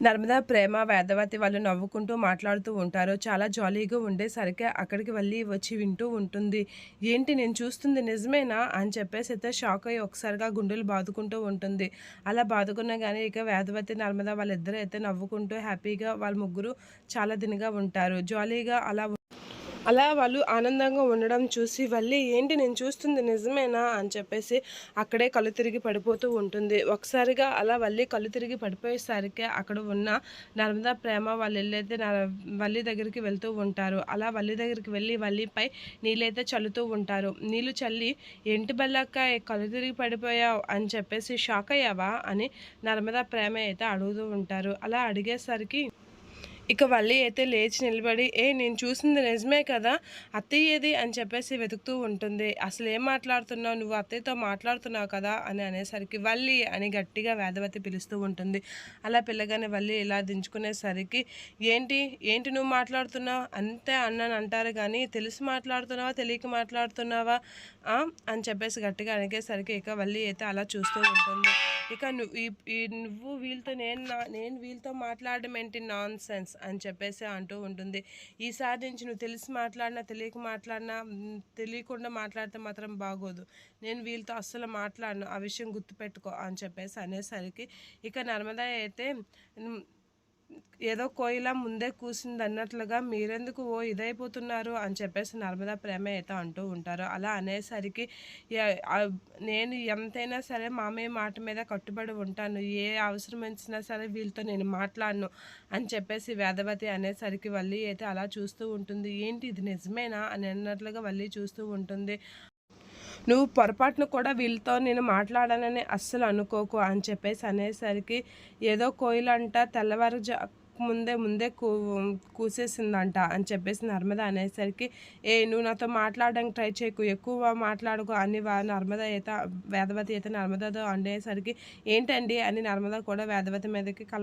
నర్మదా ప్రేమ వేదవతి వాళ్ళు నవ్వుకుంటూ మాట్లాడుతూ ఉంటారు. చాలా జాలీగా ఉండేసరికి అక్కడికి వెళ్ళి వచ్చి వింటూ ఉంటుంది. ఏంటి నేను చూస్తుంది నిజమేనా? అని చెప్పేసి అయితే షాక్ అయ్యి ఒకసారిగా గుండెలు బాదుకుంటూ ఉంటుంది. అలా బాదుకున్నా కానీ ఇక వేదవతి నర్మదా వాళ్ళిద్దరూ అయితే నవ్వుకుంటూ హ్యాపీగా వాళ్ళ ముగ్గురు చాలా దినగా ఉంటారు. జాలీగా అలా అలా వాళ్ళు ఆనందంగా ఉండడం చూసి వల్లి ఏంటి నేను చూస్తుంది నిజమేనా? అని చెప్పేసి అక్కడే కళ్ళు తిరిగి పడిపోతూ ఉంటుంది. ఒకసారిగా అలా వల్లి కళ్ళు తిరిగి పడిపోయేసరికి అక్కడ ఉన్న నర్మదా ప్రేమ వాళ్ళు వెళ్ళైతే వల్లి దగ్గరికి వెళ్తూ ఉంటారు. అలా వల్లి దగ్గరికి వెళ్ళి వల్లిపై నీళ్ళైతే చల్లుతూ ఉంటారు. నీళ్ళు చల్లి ఏంటి బల్లక్క కళ్ళు తిరిగి పడిపోయావు అని చెప్పేసి షాక్ అయ్యావా అని నర్మదా ప్రేమ అయితే అడుగుతూ ఉంటారు. అలా అడిగేసరికి ఇక వల్లి అయితే లేచి నిలబడి ఏ నేను చూసింది నిజమే కదా అత్తయ్యేది అని చెప్పేసి వెతుకుతూ ఉంటుంది. అసలు ఏం మాట్లాడుతున్నావు? నువ్వు అత్తయ్యతో మాట్లాడుతున్నావు కదా? అని అనేసరికి వల్లి అని గట్టిగా వేదవతి పిలుస్తూ ఉంటుంది. అలా పిల్లగానే వల్లి ఇలా దించుకునేసరికి ఏంటి? ఏంటి నువ్వు మాట్లాడుతున్నావు? అంతే అన్నాను అంటారు కానీ తెలిసి మాట్లాడుతున్నావా? తెలియక మాట్లాడుతున్నావా? అని చెప్పేసి గట్టిగా అడిగేసరికి ఇక వల్లి అయితే అలా చూస్తూ ఉంటుంది. ఇక నువ్వు నువ్వు వీళ్ళతో నేను నేను వీళ్ళతో మాట్లాడడం ఏంటి నాన్ సెన్స్ అని చెప్పేసి అంటూ ఉంటుంది. ఈసారి నుంచి నువ్వు తెలిసి మాట్లాడినా తెలియక మాట్లాడినా తెలియకుండా మాట్లాడితే మాత్రం బాగోదు. నేను వీళ్ళతో అస్సలు మాట్లాడను. ఆ విషయం గుర్తుపెట్టుకో అని చెప్పేసి అనేసరికి ఇక నర్మదా అయితే ఏదో కోయిల ముందే కూసింది అన్నట్లుగా మీరెందుకు ఓ ఇదైపోతున్నారు అని చెప్పేసి నర్మదా ప్రేమ అయితే అంటూ ఉంటారు. అలా అనేసరికి నేను ఎంతైనా సరే మామయ్య మాట మీద కట్టుబడి ఉంటాను. ఏ అవసరం వచ్చినా సరే వీళ్ళతో నేను మాట్లాడను అని చెప్పేసి వేదవతి అనేసరికి వల్లి అయితే అలా చూస్తూ ఉంటుంది. ఏంటి ఇది నిజమేనా అని అన్నట్లుగా వల్లి చూస్తూ ఉంటుంది. నువ్వు పొరపాటును కూడా వీళ్ళతో నేను మాట్లాడానని అస్సలు అనుకోకు అని చెప్పేసి అనేసరికి ఏదో కోయిలంట తెల్లవారు ముందే ముందే కూ కూసేసిందంట అని చెప్పేసి నర్మద అనేసరికి ఏ నువ్వు నాతో మాట్లాడడానికి ట్రై చేయకు ఎక్కువ మాట్లాడకు అని నర్మద అయితే వేదవతి అయితే నర్మదతో అనేసరికి ఏంటండి అని నర్మద కూడా వేదవతి మీదకి కల్